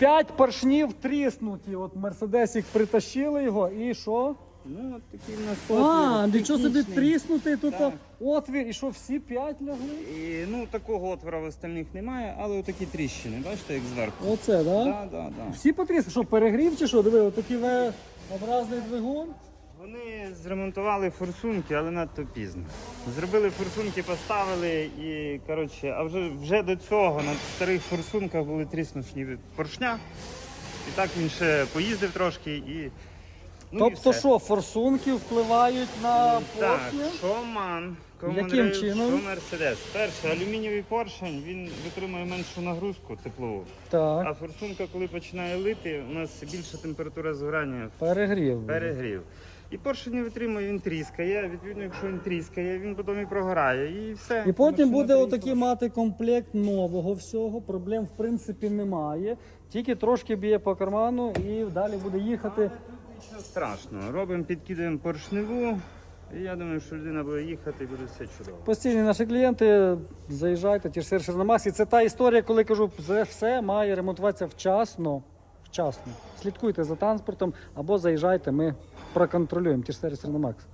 П'ять поршнів тріснуті. От Мерседесик притащили його і що? Ну, от такий в нас А, отвір нічого собі технічний. тріснутий тут Так. отвір, і що всі п'ять лягли? І, ну, такого отвора в остальних немає, але отакі тріщини, бачите, як зверху. Оце, да? Да, да, да. Всі потрісли, що перегрів чи що? Диви, отакий V-образний двигун. Вони зремонтували форсунки, але надто пізно. Зробили форсунки, поставили і коротше, а вже, вже до цього на старих форсунках були тріснучні від поршня. І так він ще поїздив трошки і. Ну, і тобто все. що, форсунки впливають на Так, що Яким чином? мерседес. Перше, алюмінієвий поршень, він витримує меншу нагрузку теплову. А форсунка, коли починає лити, у нас більша температура згорання перегрів. буде. перегрів. І поршень не витримує, він тріскає. Відповідно, якщо він тріскає, він потім і прогорає. І все. І потім буде отакий мати комплект нового всього. Проблем в принципі немає. Тільки трошки б'є по карману і далі буде їхати. Нічого страшного. Робимо, підкидаємо поршневу. І я думаю, що людина буде їхати і буде все чудово. Постійні наші клієнти, заїжджайте, ті ж сервіс на масі. Це та історія, коли кажу, все має ремонтуватися вчасно. Вчасно. Слідкуйте за транспортом або заїжджайте, ми проконтролюємо ті ж сервіс Макс.